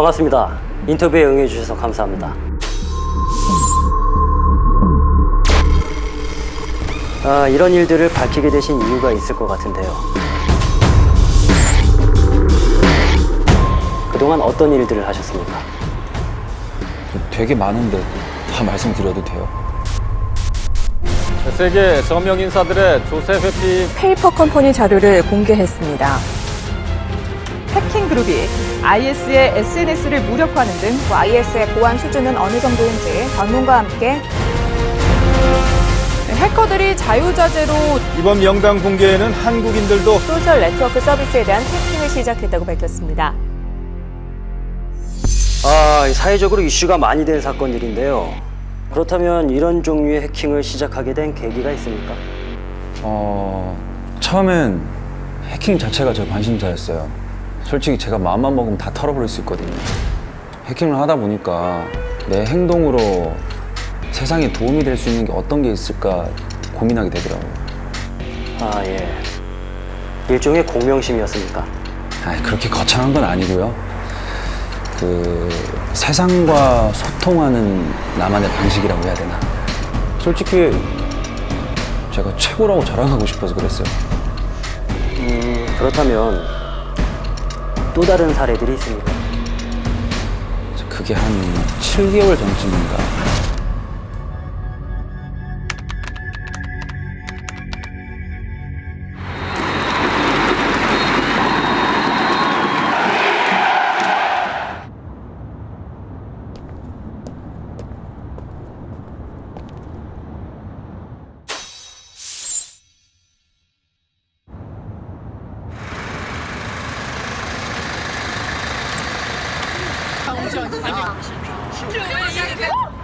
반갑습니다. 인터뷰에 응해주셔서 감사합니다. 아, 이런 일들을 밝히게 되신 이유가 있을 것 같은데요. 그동안 어떤 일들을 하셨습니까? 되게 많은데 다 말씀드려도 돼요? 세계 저명 인사들의 조셉 회피 페이퍼 컴퍼니 자료를 공개했습니다. 해킹 그룹이 IS의 SNS를 무력화하는 등 IS의 보안 수준은 어느 정도인지 전문가와 함께 해커들이 자유자재로 이번 명단 공개에는 한국인들도 소셜 네트워크 서비스에 대한 해킹을 시작했다고 밝혔습니다. 아, 사회적으로 이슈가 많이 된 사건들인데요. 그렇다면 이런 종류의 해킹을 시작하게 된 계기가 있습니까? 어, 처음엔 해킹 자체가 제 관심사였어요. 솔직히 제가 마음만 먹으면 다 털어버릴 수 있거든요. 해킹을 하다 보니까 내 행동으로 세상에 도움이 될 수 있는 게 어떤 게 있을까 고민하게 되더라고요. 아, 예. 일종의 공명심이었습니까? 아, 그렇게 거창한 건 아니고요. 그 세상과 소통하는 나만의 방식이라고 해야 되나. 솔직히 제가 최고라고 자랑하고 싶어서 그랬어요. 음, 그렇다면 또 다른 사례들이 있습니까? 그게 한 7개월 전쯤인가. 叫你三是是。我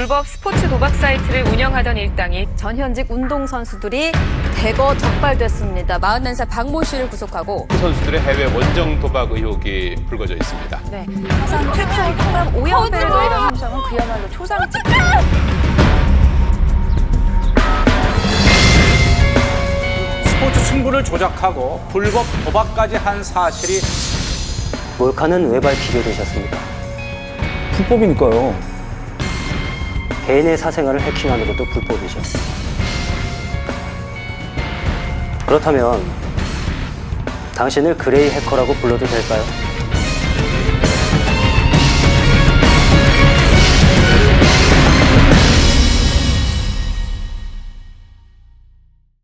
불법 스포츠 도박 사이트를 운영하던 일당이 전 현직 운동선수들이 대거 적발됐습니다. 44살 박모 씨를 구속하고 선수들의 해외 원정 도박 의혹이 불거져 있습니다. 네, 사상 최초 통합 5연패를 노리던 삼성은 그야말로 초상집 스포츠 승부를 조작하고 불법 도박까지 한 사실이 몰카는 왜 밝히게 되셨습니까? 불법이니까요. 개인의 사생활을 해킹하는 것도 불법이죠. 그렇다면 당신을 그레이 해커라고 불러도 될까요?